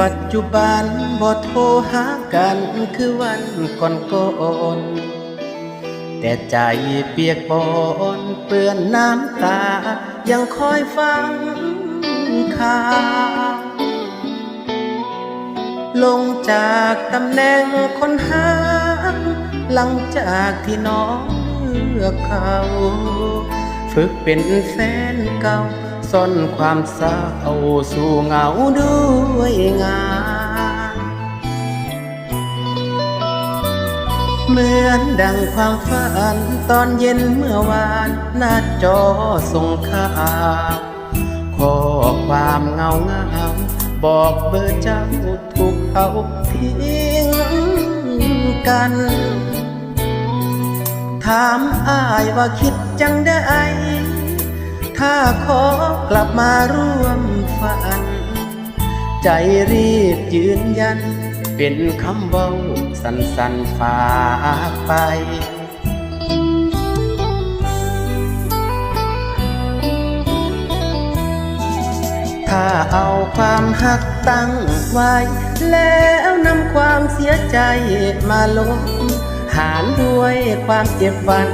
ปัจจุบันบ่โทรหากันคือวันก่อนก่อนแต่ใจเปียกปอนเปื้อนน้ำตา ยังคอยฟังข่าวลงจากตำแหน่งคนหา หลังจากที่น้องเลือกเขา ฝึกเป็นแฟนเก่า ซ่อนความเศร้าสู่เหงาด้วยงานเหมือนดังความฝันตอนเย็นเมื่อวานหน้าจอส่งข่าวข้อความเงาเงาบอกเบอร์เจ้าถูกเขาทิ้งกันถามอายว่าคิดจังได้ ถ้าขอกลับมาร่วมฝัน ใจรีบยืนยัน เป็นคำเว้าสันสันฝากไปถ้าเอาความหักตั้งไว้ แล้วนำความเสียใจมาลบหารด้วยความเจ็บวัน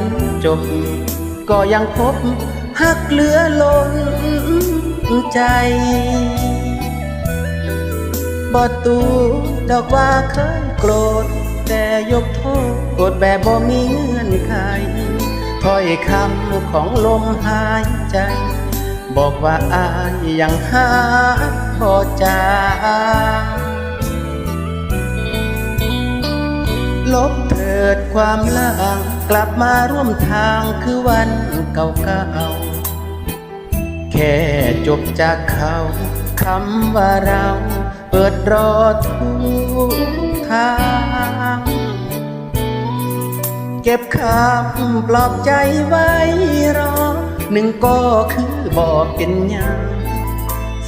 จบ ก็ยังพบ หักเหลือล้นใจ บอตูดอกว่าเคยโกรธ แต่ยกโทษโกรธแบบบ่มีเงื่อนไขถ้อยคำของลมหายใจ บอกว่าอายยังหาพอจาลบเถิดความล่างกลับมาร่วมทางคือวัน เก่าๆแค่จบจากเขาคำว่าเราเปิดรอทุกทางเก็บคำปลอบใจไว้รอหนึ่งก็คือบอกเป็นยัง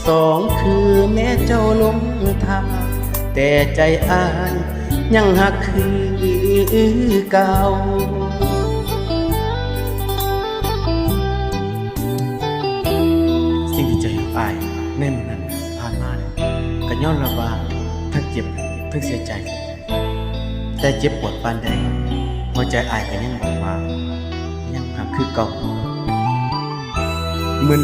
สองคือแม่เจ้าลงทางแต่ใจอายยังหักคือเก่า สิ่งที่ใจอายในมือนั้นผ่านมาเนี่ยก็ย้อนระว่าทั้งเจ็บทั้งเสียใจ แต่เจ็บปวดปานใดหัวใจอายก็ยังบอกว่ายังหักคือเก่ามึน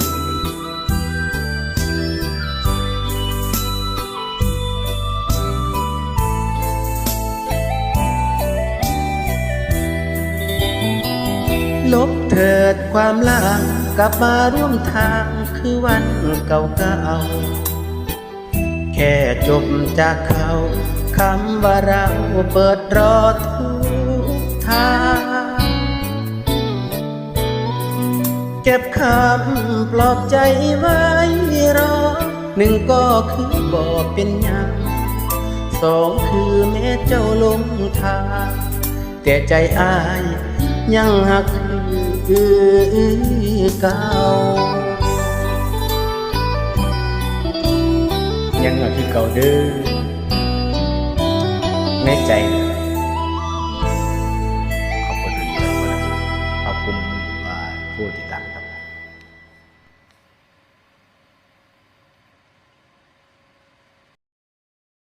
ลบเถิดความล่างกลับมาร่วมทางคือวันเก่าๆแค่จบจากเขาคำว่าเราเปิดรอทุกทางเก็บคำปลอบใจไว้รอหนึ่งก็คือบอกเป็นหยังสองคือแม่เจ้าลงทางแต่ใจอาย ยังหักคือเก่ายังหักคือเก่าเด้อในใจนะขอบคุณทุกท่านขอบคุณผู้ติดตามครับ